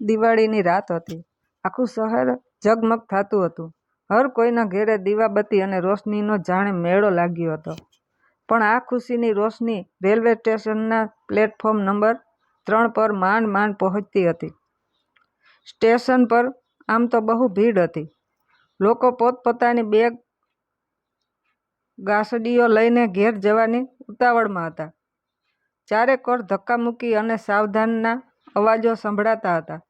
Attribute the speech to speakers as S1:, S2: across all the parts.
S1: દિવાળીની રાત હતી. આખું શહેર ઝગમગ થતું હતું. હર કોઈના ઘેરે દીવાબત્તી અને રોશનીનો જાણે મેળો લાગ્યો હતો. પણ આ ખુશીની રોશની રેલવે સ્ટેશનના પ્લેટફોર્મ નંબર ત્રણ પર માંડ માંડ પહોંચતી હતી. સ્ટેશન પર આમ તો બહુ ભીડ હતી. લોકો પોત-પોતાની બેગ, ગાસડીઓ લઈને ઘેર જવાની ઉતાવળમાં હતા. ચારેકોર ધક્કામુક્કી અને સાવધાનના અવાજો સંભળાતા હતા.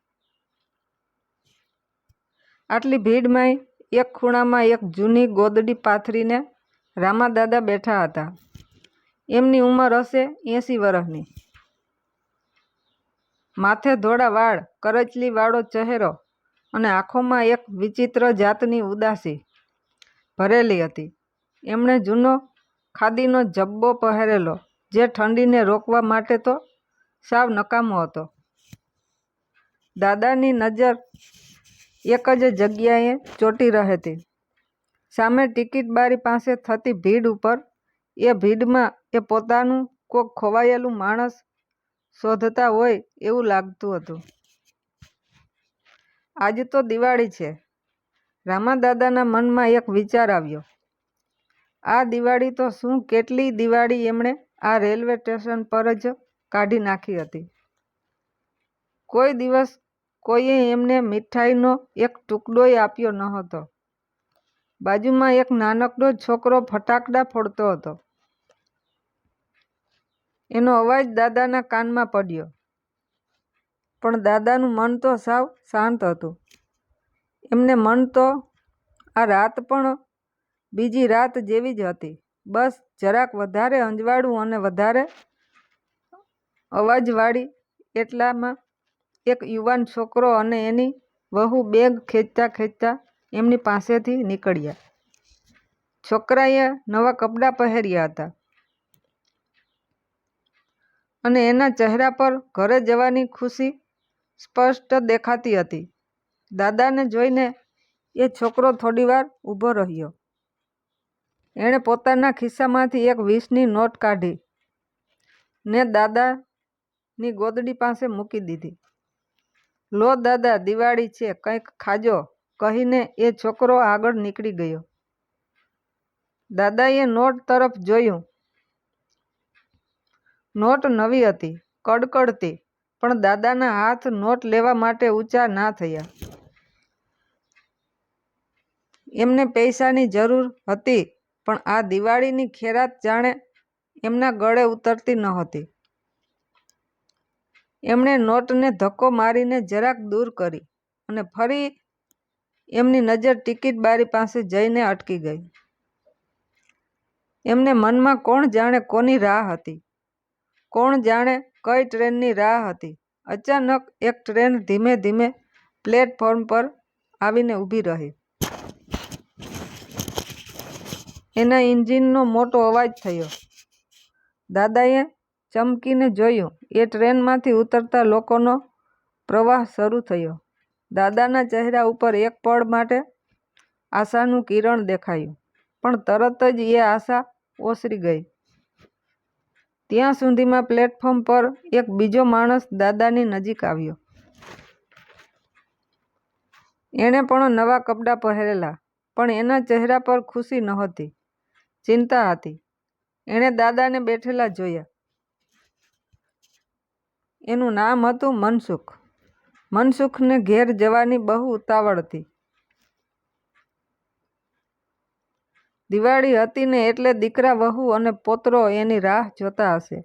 S1: આટલી ભીડમાંય એક ખૂણામાં એક જૂની ગોદડી પાથરીને રામાદાદા બેઠા હતા. એમની ઉંમર હશે એંસી વર્ષની માથે ધોળા વાળ, કરચલીવાળો ચહેરો અને આંખોમાં એક વિચિત્ર જાતની ઉદાસી ભરેલી હતી. એમણે જૂનો ખાદીનો જબ્બો પહેરેલો જે ઠંડીને રોકવા માટે તો સાવ નકામો હતો. દાદાની નજર એક જ જગ્યાએ ચોંટી રહેતી. સામે ટિકિટ બારી પાસે થતી ભીડ ઉપર. એ ભીડમાં એ પોતાનું કોક ખોવાયેલું માણસ શોધતા હોય એવું લાગતું હતું. આજ તો દિવાળી છે. રામાદાદાના મનમાં એક વિચાર આવ્યો. આ દિવાળી તો શું કેટલી દિવાળી એમણે આ રેલવે સ્ટેશન પર જ કાઢી નાખી હતી. કોઈ દિવસ કોઈએ એમને મીઠાઈનો એક ટુકડોય આપ્યો ન હતો બાજુમાં એક નાનકડો છોકરો ફટાકડા ફોડતો હતો. એનો અવાજ દાદાના કાનમાં પડ્યો. પણ દાદાનું મન તો સાવ શાંત હતું. એમને મન તો આ રાત પણ બીજી રાત જેવી જ હતી. બસ જરાક વધારે અંજવાળું અને વધારે અવાજવાળી. એટલામાં એક યુવાન છોકરો અને એની વહુ બેગ ખેંચતા ખેંચતા એમની પાસેથી નીકળ્યા. છોકરાએ નવાં કપડાં પહેર્યા હતા. અને એના ચહેરા પર ઘરે જવાની ખુશી સ્પષ્ટ દેખાતી હતી. દાદાને જોઈને એ છોકરો થોડીવાર ઊભો રહ્યો. એણે પોતાના ખિસ્સામાંથી એક વીસની નોટ કાઢી ને દાદાની ગોદડી પાસે મૂકી દીધી. લો દાદા દિવાળી છે કંઈક ખાજો કહીને એ છોકરો આગળ નીકળી ગયો. દાદાએ નોટ તરફ જોયું. નોટ નવી હતી, કડકડતી. પણ દાદાના હાથ નોટ લેવા માટે ઊંચા ના થયા. એમને પૈસાની જરૂર હતી પણ આ દિવાળીની ખેરાત જાણે એમના ગળે ઉતરતી ન નહોતી. એમણે નોટને ધક્કો મારીને જરાક દૂર કરી અને ફરી એમની નજર ટિકિટ બારી પાસે જઈને અટકી ગઈ. એમને મનમાં કોણ જાણે કોની રાહ હતી? કોણ જાણે કઈ ટ્રેનની રાહ હતી? અચાનક એક ટ્રેન ધીમે ધીમે પ્લેટફોર્મ પર આવીને ઊભી રહી. એના એન્જિનનો મોટો અવાજ થયો. દાદાએ ચમકીને જોયું. એ ટ્રેનમાંથી ઉતરતા લોકોનો પ્રવાહ શરૂ થયો. દાદાના ચહેરા ઉપર એક પળ માટે આશાનું કિરણ દેખાયું. પણ તરત જ એ આશા ઓસરી ગઈ. ત્યાં સુધીમાં પ્લેટફોર્મ પર એક બીજો માણસ દાદાની નજીક આવ્યો. એણે પણ નવાં કપડાં પહેરેલા પણ એના ચહેરા પર ખુશી નહોતી, ચિંતા હતી. એણે દાદાને બેઠેલા જોયા. એનું નામ હતું મનસુખ. મનસુખને ઘેર જવાની બહુ ઉતાવળ હતી. દિવાળી હતી ને એટલે દીકરા, વહુ અને પોતરો એની રાહ જોતા હશે.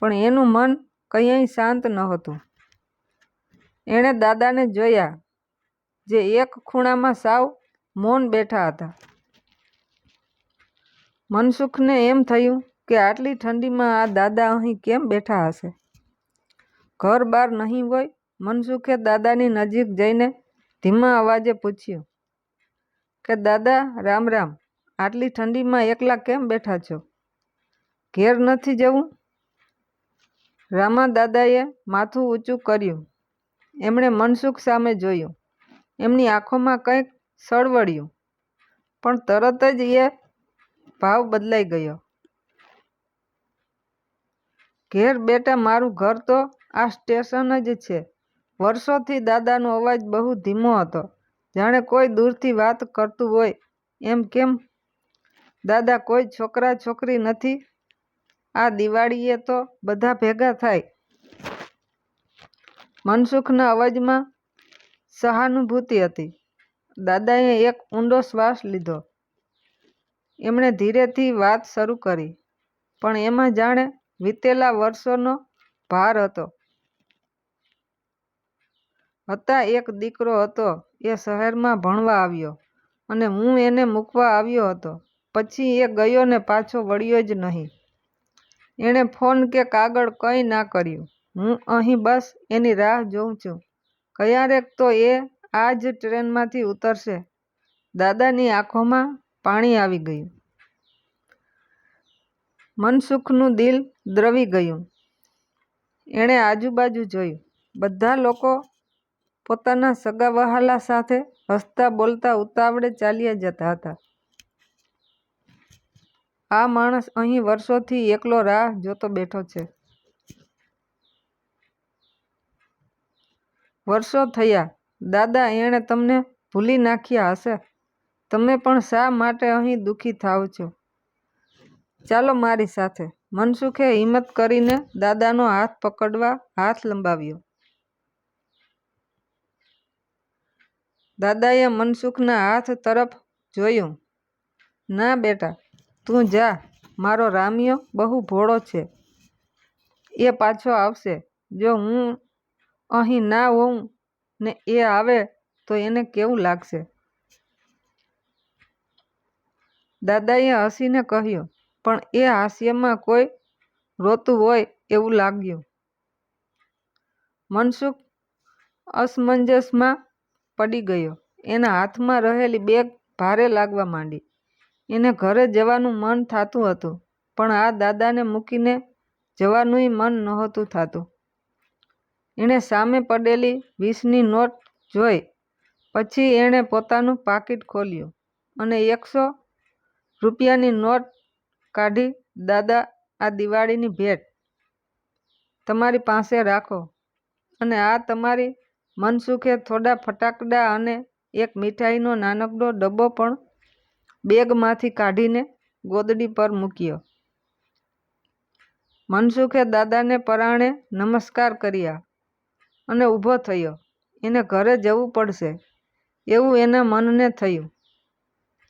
S1: પણ એનું મન કંઈ શાંત નહોતું. એણે દાદાને જોયા જે એક ખૂણામાં સાવ મૌન બેઠા હતા. મનસુખને એમ થયું કે આટલી ઠંડીમાં આ દાદા અહીં કેમ બેઠા હશે? ઘર-બાર નહીં હોય? મનસુખે દાદાની નજીક જઈને ધીમા અવાજે પૂછ્યું, કે દાદા, રામ રામ. આટલી ઠંડીમાં એકલા કેમ બેઠા છો? ઘેર નથી જવું? રામા દાદાએ માથું ઊંચું કર્યું. એમણે મનસુખ સામે જોયું. એમની આંખોમાં કંઈક સળવળ્યું. પણ તરત જ એ ભાવ બદલાઈ ગયો. ઘેર બેટા, મારું ઘર તો આ સ્ટેશન જ છે. વર્ષોથી દાદાનો અવાજ બહુ ધીમો હતો. જાણે કોઈ દૂરથી વાત કરતું હોય. એમ કેમ? દાદા, કોઈ છોકરા છોકરી નથી? આ દિવાળીએ તો બધા ભેગા થાય. મનસુખના અવાજમાં સહાનુભૂતિ હતી. દાદાએ એક ઊંડો શ્વાસ લીધો. એમણે ધીરેથી વાત શરૂ કરી. પણ એમાં જાણે વીતેલા વર્ષોનો ભાર હતો. હતા એક દીકરો હતો, એ શહેરમાં ભણવા આવ્યો અને હું એને મૂકવા આવ્યો હતો. પછી એ ગયો ને પાછો વળ્યો જ નહીં. એણે ફોન કે કાગળ કંઈ ના કર્યું. હું અહીં બસ એની રાહ જોઉં છું. ક્યારેક તો એ આ જ ટ્રેનમાંથી ઉતરશે. દાદાની આંખોમાં પાણી આવી ગયું. મનસુખનું દિલ દ્રવી ગયું. એણે આજુબાજુ જોયું. બધા લોકો પોતાના સગા વહાલા સાથે હસતા બોલતા ઉતાવળે ચાલ્યા જતા હતા. આ માણસ અહીં વર્ષોથી એકલો રાહ જોતો બેઠો છે. વર્ષો થયા. દાદા એણે તમને ભૂલી નાખ્યા હશે. તમે પણ શા માટે અહીં દુઃખી થાવ છો? ચાલો મારી સાથે. મનસુખે હિંમત કરીને દાદાનો હાથ પકડવા હાથ લંબાવ્યો. દાદાએ મનસુખના હાથ તરફ જોયું. ના બેટા, તું જા. મારો રામિયો બહુ ભોળો છે. એ પાછો આવશે. જો હું અહીં ના હોઉં ને એ આવે તો એને કેવું લાગશે? દાદાએ હસીને કહ્યું, પણ એ હાસ્યમાં કોઈ રોતું હોય એવું લાગ્યું. મનસુખ અસમંજસમાં પડી ગયો. એના હાથમાં રહેલી બેગ ભારે લાગવા માંડી. એને ઘરે જવાનું મન થાતું હતું, પણ આ દાદાને મૂકીને જવાનુંય મન નહોતું થાતું. એણે સામે પડેલી વીસની નોટ જોઈ, પછી એણે પોતાનું પાકીટ ખોલ્યું અને એકસો રૂપિયાની નોટ કાઢી દાદા આ દિવાળીની ભેટ તમારી પાસે રાખો અને આ તમારી મનસુખે થોડા ફટાકડા અને એક મીઠાઈનો નાનકડો ડબ્બો પણ બેગમાંથી કાઢીને ગોદડી પર મૂક્યો. મનસુખે દાદાને પરાણે નમસ્કાર કર્યા અને ઊભો થયો. એને ઘરે જવું પડશે. એવું એના મનને થયું.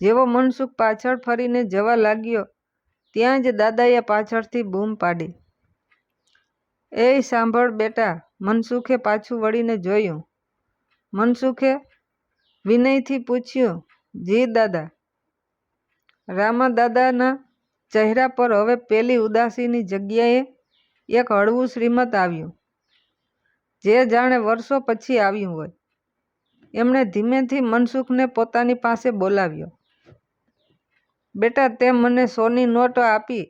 S1: જેવો મનસુખ પાછળ ફરીને જવા લાગ્યો, ત્યાં જ દાદાએ પાછળથી બૂમ પાડી. એ સાંભળ બેટા મનસુખે પાછું વળીને જોયું. મનસુખે વિનયથી પૂછ્યું, જી દાદા. રામા દાદાના ચહેરા પર હવે પેલી ઉદાસીની જગ્યાએ એક હળવું શ્રીમત આવ્યું, જે જાણે વર્ષો પછી આવ્યું હોય. એમણે ધીમેથી મનસુખને પોતાની પાસે બોલાવ્યો. બેટા, તે મને સોની નોટ આપી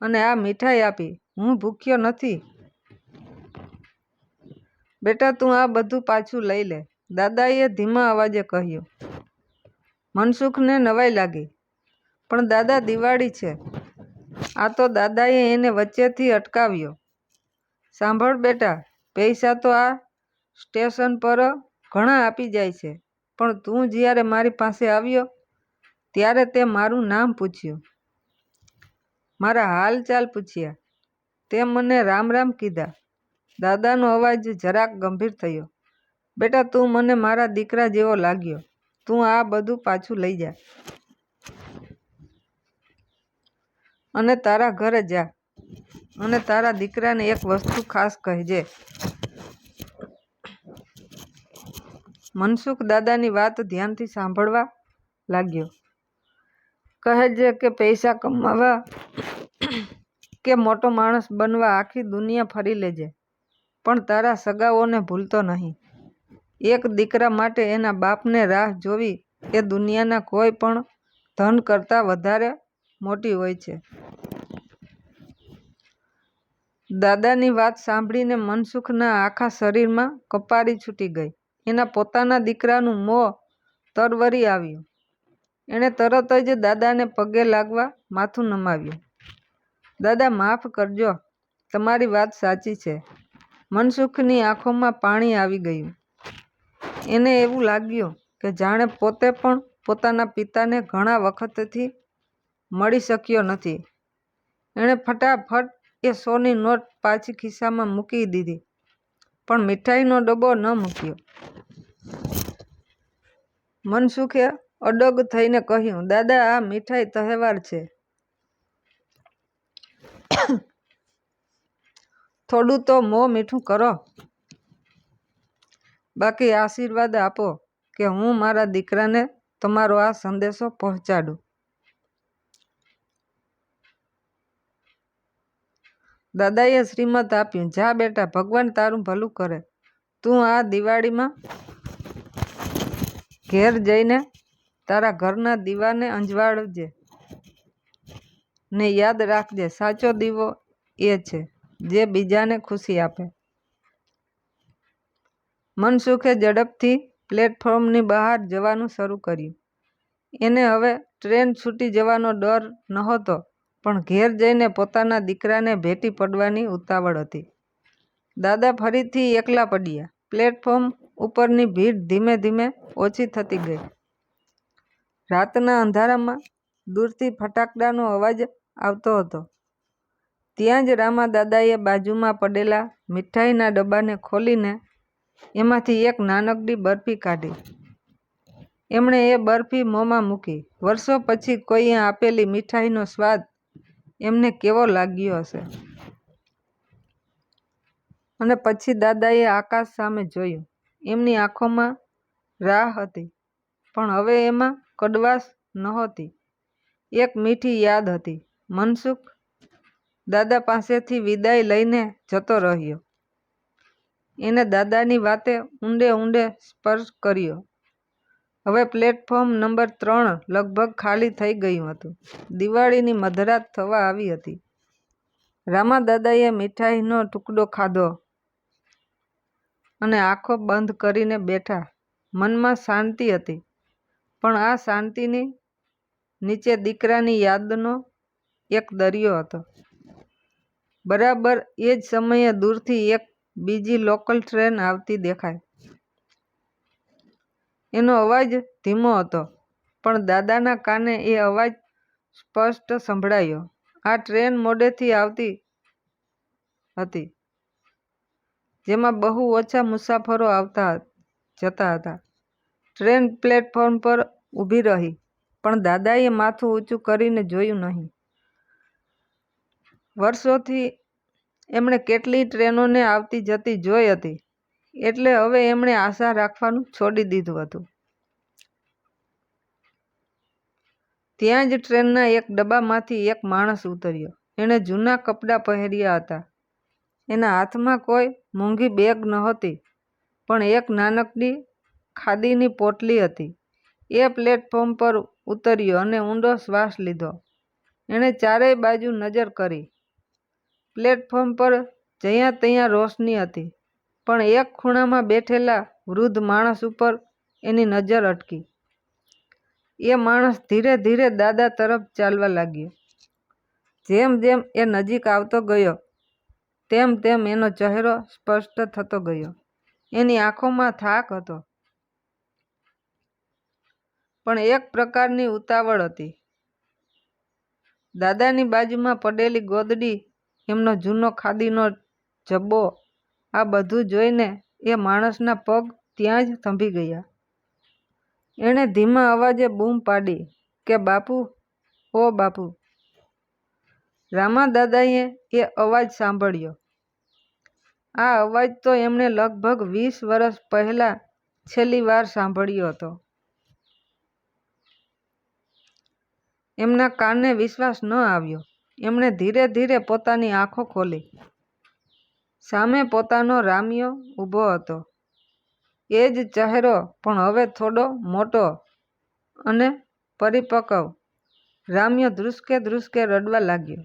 S1: અને આ મીઠાઈ આપી. હું ભૂખ્યો નથી. બેટા, તું આ બધું પાછું લઈ લે. દાદાએ ધીમા અવાજે કહ્યું. મનસુખને નવાઈ લાગી. પણ દાદા દિવાળી છે. આ તો દાદાએ એને વચ્ચેથી અટકાવ્યો. સાંભળ બેટા, પૈસા તો આ સ્ટેશન પર ઘણા આપી જાય છે. પણ તું જ્યારે મારી પાસે આવ્યો, ત્યારે તે મારું નામ પૂછ્યું. મારા હાલચાલ પૂછ્યા. તે મને રામ રામ કીધા. દાદાનો અવાજ જરાક ગંભીર થયો. બેટા, તું મને મારા દીકરા જેવો લાગ્યો. તું આ બધું પાછું લઈ જા. અને તારા ઘરે જા. અને તારા દીકરાને એક વસ્તુ ખાસ કહેજે. મનસુખ દાદાની વાત ધ્યાનથી સાંભળવા લાગ્યો. કહેજે કે પૈસા કમાવા કે મોટો માણસ બનવા આખી દુનિયા ફરી લેજે. પણ તારા સગાઓને ભૂલતો નહીં. એક દીકરા માટે એના બાપને રાહ જોવી એ દુનિયાના કોઈ પણ ધન કરતાં વધારે મોટી હોય છે. દાદાની વાત સાંભળીને મનસુખના આખા શરીરમાં કપારી છૂટી ગઈ. એના પોતાના દીકરાનું મોં તરવરી આવ્યું. એણે તરત જ દાદાને પગે લાગવા માથું નમાવ્યું. દાદા, માફ કરજો. તમારી વાત સાચી છે. મનસુખની આંખોમાં પાણી આવી ગયું. એને એવું લાગ્યું કે જાણે પોતે પણ પોતાના પિતાને ઘણા વખતથી મળી શક્યો નથી. એણે ફટાફટ એ સોની નોટ પાછી ખિસ્સામાં મૂકી દીધી, પણ મીઠાઈનો ડબ્બો ન મૂક્યો. મનસુખે અડગ થઈને કહ્યું, દાદા, આ મીઠાઈ તહેવાર છે. થોડું તો મોં મીઠું કરો. બાકી આશીર્વાદ આપો કે હું મારા દીકરાને તમારો આ સંદેશો પહોંચાડું. દાદાએ શ્રીમત આપ્યું, જા બેટા, ભગવાન તારું ભલું કરે. તું આ દિવાળીમાં ઘેર જઈને તારા ઘરના દીવાને અંજવાળજે ને યાદ રાખજે. સાચો દીવો એ છે. જે બીજાને ખુશી આપે. મનસુખે ઝડપથી પ્લેટફોર્મની બહાર જવાનું શરૂ કર્યું. એને હવે ટ્રેન છૂટી જવાનો ડર નહોતો, પણ ઘેર જઈને પોતાના દીકરાને ભેટી પડવાની ઉતાવળ હતી. દાદા ફરીથી એકલા પડ્યા. પ્લેટફોર્મ ઉપરની ભીડ ધીમે ધીમે ઓછી થતી ગઈ. રાતના અંધારામાં દૂરથી ફટાકડાનો અવાજ આવતો હતો. ત્યાં જ રામા દાદાએ બાજુમાં પડેલા મીઠાઈના ડબ્બાને ખોલીને એમાંથી એક નાનકડી બરફી કાઢી. એમણે એ બરફી મોંમાં મૂકી. વર્ષો પછી કોઈએ આપેલી મીઠાઈનો સ્વાદ એમને કેવો લાગ્યો હશે? અને પછી દાદાએ આકાશ સામે જોયું. એમની આંખોમાં રાહ હતી. પણ હવે એમાં કડવાશ નહોતી. એક મીઠી યાદ હતી. મનસુખ દાદા પાસેથી વિદાય લઈને જતો રહ્યો. એને દાદાની વાતે ઊંડે ઊંડે સ્પર્શ કર્યો. હવે પ્લેટફોર્મ નંબર ત્રણ લગભગ ખાલી થઈ ગયું હતું. દિવાળીની મધરાત થવા આવી હતી. રામા દાદાએ મીઠાઈનો ટુકડો ખાધો અને આંખો બંધ કરીને બેઠા. મનમાં શાંતિ હતી, પણ આ શાંતિની નીચે દીકરાની યાદનો એક દરિયો હતો. બરાબર એ જ સમયે દૂરથી એક બીજી લોકલ ટ્રેન આવતી દેખાઈ એનો અવાજ ધીમો હતો, પણ દાદાના કાને એ અવાજ સ્પષ્ટ સંભળાયો. આ ટ્રેન મોડેથી આવતી હતી, જેમાં બહુ ઓછા મુસાફરો આવતા જતા હતા. ટ્રેન પ્લેટફોર્મ પર ઊભી રહી, પણ દાદાએ માથું ઊંચું કરીને જોયું નહીં. વર્ષોથી એમણે કેટલી ટ્રેનોને આવતી જતી જોઈ હતી, એટલે હવે એમણે આશા રાખવાનું છોડી દીધું હતું. ત્યાં જ ટ્રેનના એક ડબ્બામાંથી એક માણસ ઉતર્યો. એણે જૂના કપડાં પહેર્યા હતા. એના હાથમાં કોઈ મોંઘી બેગ નહોતી, પણ એક નાનકડી ખાદીની પોટલી હતી. એ પ્લેટફોર્મ પર ઉતર્યો અને ઊંડો શ્વાસ લીધો. એણે ચારેય બાજુ નજર કરી. પ્લેટફોર્મ પર જ્યાં ત્યાં રોશની હતી, પણ એક ખૂણામાં બેઠેલા વૃદ્ધ માણસ ઉપર એની નજર અટકી. એ માણસ ધીરે ધીરે દાદા તરફ ચાલવા લાગ્યો. જેમ જેમ એ નજીક આવતો ગયો, તેમ તેમ એનો ચહેરો સ્પષ્ટ થતો ગયો. એની આંખોમાં થાક હતો. પણ એક પ્રકારની ઉતાવળ હતી. દાદાની બાજુમાં પડેલી ગોદડી એમનો જૂનો ખાદીનો જબ્બો આ બધું જોઈને એ માણસના પગ ત્યાં જ થંભી ગયા. એણે ધીમા અવાજે બૂમ પાડી કે, બાપુ, ઓ બાપુ. રામા દાદાએ એ અવાજ સાંભળ્યો. આ અવાજ તો એમણે લગભગ વીસ વર્ષ પહેલાં છેલ્લી વાર સાંભળ્યો હતો. એમના કાનને વિશ્વાસ ન આવ્યો. એમણે ધીરે ધીરે પોતાની આંખો ખોલી. સામે પોતાનો રામ્યો ઊભો હતો. એ જ ચહેરો પણ હવે થોડો મોટો અને પરિપક્વ. રામ્યો ધ્રુસકે ધ્રુસકે રડવા લાગ્યો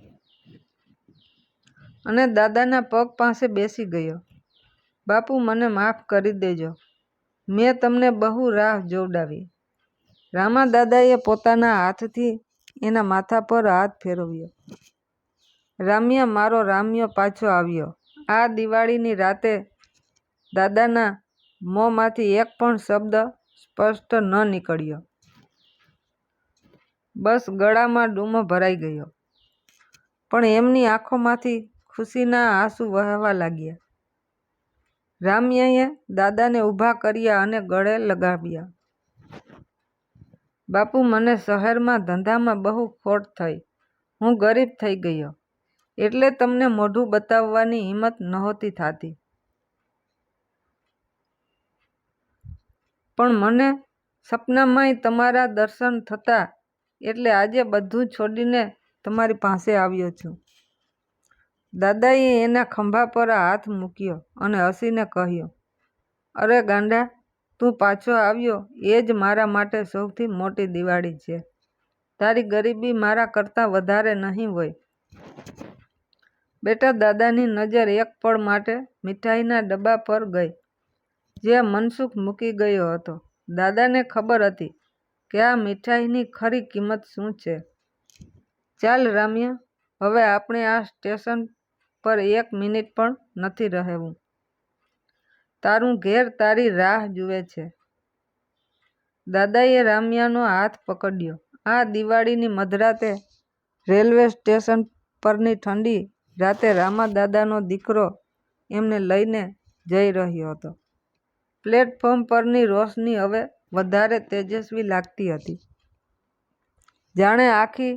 S1: અને દાદાના પગ પાસે બેસી ગયો. બાપુ, મને માફ કરી દેજો. મેં તમને બહુ રાહ જોવડાવી. રામા દાદાએ પોતાના હાથથી એના માથા પર હાથ ફેરવ્યો. રામ્યા મારો રામ્યો પાછો આવ્યો આ દિવાળીની રાતે દાદાના મોંમાંથી એક પણ શબ્દ સ્પષ્ટ ન નીકળ્યો. બસ ગળામાં ડૂમો ભરાઈ ગયો. પણ એમની આંખોમાંથી ખુશીના આંસુ વહેવા લાગ્યા. રામ્યાએ દાદાને ઊભા કર્યા અને ગળે લગાવ્યા. બાપુ, મને શહેરમાં ધંધામાં બહુ ખોટ થઈ. હું ગરીબ થઈ ગયો. એટલે તમને મોઢું બતાવવાની હિંમત નહોતી થાતી. પણ મને સપનામાંય તમારા દર્શન થતા એટલે આજે બધું છોડીને તમારી પાસે આવ્યો છું. દાદાએ એના ખંભા પર હાથ મૂક્યો અને હસીને કહ્યું, અરે ગાંડા, તું પાછો આવ્યો એ જ મારા માટે સૌથી મોટી દિવાળી છે. તારી ગરીબી મારા કરતાં વધારે નહીં હોય. બેટા દાદાની નજર એક પળ માટે મીઠાઈના ડબ્બા પર ગઈ, જે મનસુખ મૂકી ગયો હતો. દાદાને ખબર હતી કે આ મીઠાઈની ખરી કિંમત શું છે. ચાલ રામ્યા હવે આપણે આ સ્ટેશન પર એક મિનિટ પણ નથી રહેવું. તારું ઘેર તારી રાહ જુએ છે. દાદાએ રામ્યાનો હાથ પકડ્યો. આ દિવાળીની મધરાતે રેલવે સ્ટેશન પરની ઠંડી રાતે રામાદાદાનો દીકરો એમને લઈને જઈ રહ્યો હતો. પ્લેટફોર્મ પરની રોશની હવે વધારે તેજસ્વી લાગતી હતી. જાણે આખી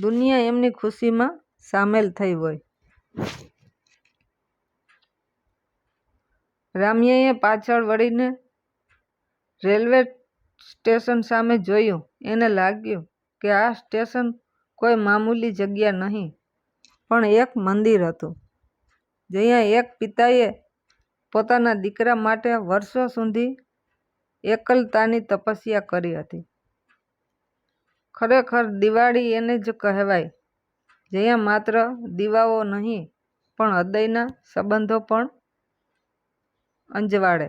S1: દુનિયા એમની ખુશીમાં સામેલ થઈ હોય. રામ્યાએ પાછળ વળીને રેલવે સ્ટેશન સામે જોયું. એને લાગ્યું કે આ સ્ટેશન કોઈ મામૂલી જગ્યા નહીં પણ એક મંદિર હતું. જ્યાં એક પિતાએ પોતાના દીકરા માટે વર્ષો સુધી એકલતાની તપસ્યા કરી હતી. ખરેખર દિવાળી એને જ કહેવાય જ્યાં માત્ર દીવાઓ નહીં, પણ હૃદયના સંબંધો પણ અજવાળે.